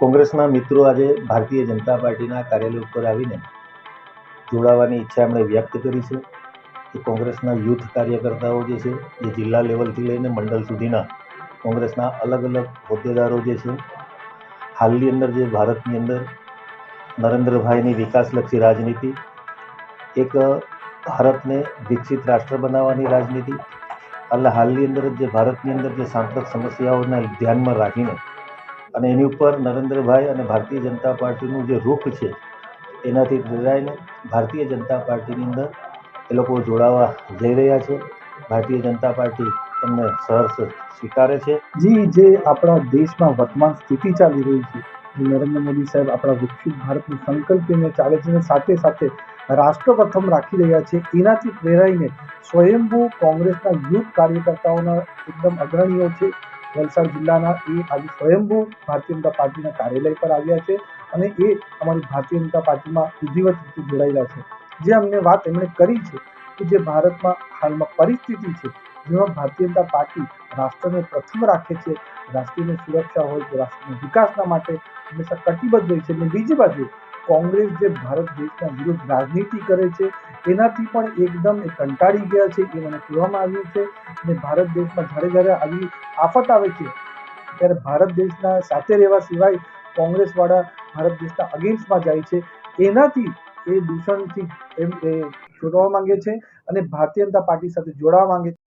કોંગ્રેસના મિત્રો આજે ભારતીય જનતા પાર્ટીના કાર્યાલય ઉપર આવીને જોડાવાની ઈચ્છા એમણે વ્યક્ત કરી છે કે કોંગ્રેસના યુથ કાર્યકર્તાઓ જે છે, એ જિલ્લા લેવલથી લઈને મંડળ સુધીના કોંગ્રેસના અલગ અલગ હોદ્દેદારો જે છે, હાલની અંદર જે ભારતની અંદર નરેન્દ્રભાઈની વિકાસલક્ષી રાજનીતિ, એક ભારતને વિકસિત રાષ્ટ્ર બનાવવાની રાજનીતિ એટલે હાલની અંદર જે ભારતની અંદર જે સાંપ્રત સમસ્યાઓને ધ્યાનમાં રાખીને અને એની ઉપર નરેન્દ્રભાઈ અને ભારતીય જનતા પાર્ટીનું જે રૂખ છે, એનાથી પ્રેરાઈને ભારતીય જનતા પાર્ટીની અંદર એ લોકો જોડાવા જઈ રહ્યા છે. ભારતીય જનતા પાર્ટી એમને સહર્ષ સ્વીકારે છે. જી, જે આપણા દેશમાં વર્તમાન સ્થિતિ ચાલી રહી છે નરેન્દ્ર મોદી સાહેબ આપણા વિકસિત ભારતનું સંકલ્પ લઈને ચાલે છે અને સાથે સાથે રાષ્ટ્ર પ્રથમ રાખી રહ્યા છે. એનાથી પ્રેરાઈને સ્વયંભૂ કોંગ્રેસના યુથ કાર્યકર્તાઓના એકદમ અગ્રણીઓ છે. વલસાડ જિલ્લાના એ આજે સ્વયંભૂ ભારતીય જનતા પાર્ટીના કાર્યાલય પર આવ્યા છે અને એ અમારી ભારતીય જનતા પાર્ટીમાં વિધિવત રીતે જોડાયેલા છે. જે અમને વાત એમણે કરી છે કે જે ભારતમાં હાલમાં પરિસ્થિતિ છે, જેમાં ભારતીય જનતા પાર્ટી રાષ્ટ્રને પ્રથમ રાખે છે રાષ્ટ્રીય સુરક્ષા હોય કે રાષ્ટ્રના વિકાસના માટે હંમેશા કટિબદ્ધ હોય છે. અને બીજી બાજુ કોંગ્રેસ જે ભારત દેશના વિરુદ્ધ રાજનીતિ કરે છે, એનાથી પણ એકદમ એ કંટાળી ગયા છે એ મને કહેવામાં આવ્યું છે. અને ભારત દેશમાં જ્યારે જ્યારે આવી આફત આવે છે, ત્યારે ભારત દેશના સાથે રહેવા સિવાય કોંગ્રેસવાળા ભારત દેશના અગેન્સ્ટમાં જાય છે. એનાથી એ દૂષણથી એમ એ છોડવા માંગે છે અને ભારતીય જનતા પાર્ટી સાથે જોડાવા માંગે છે.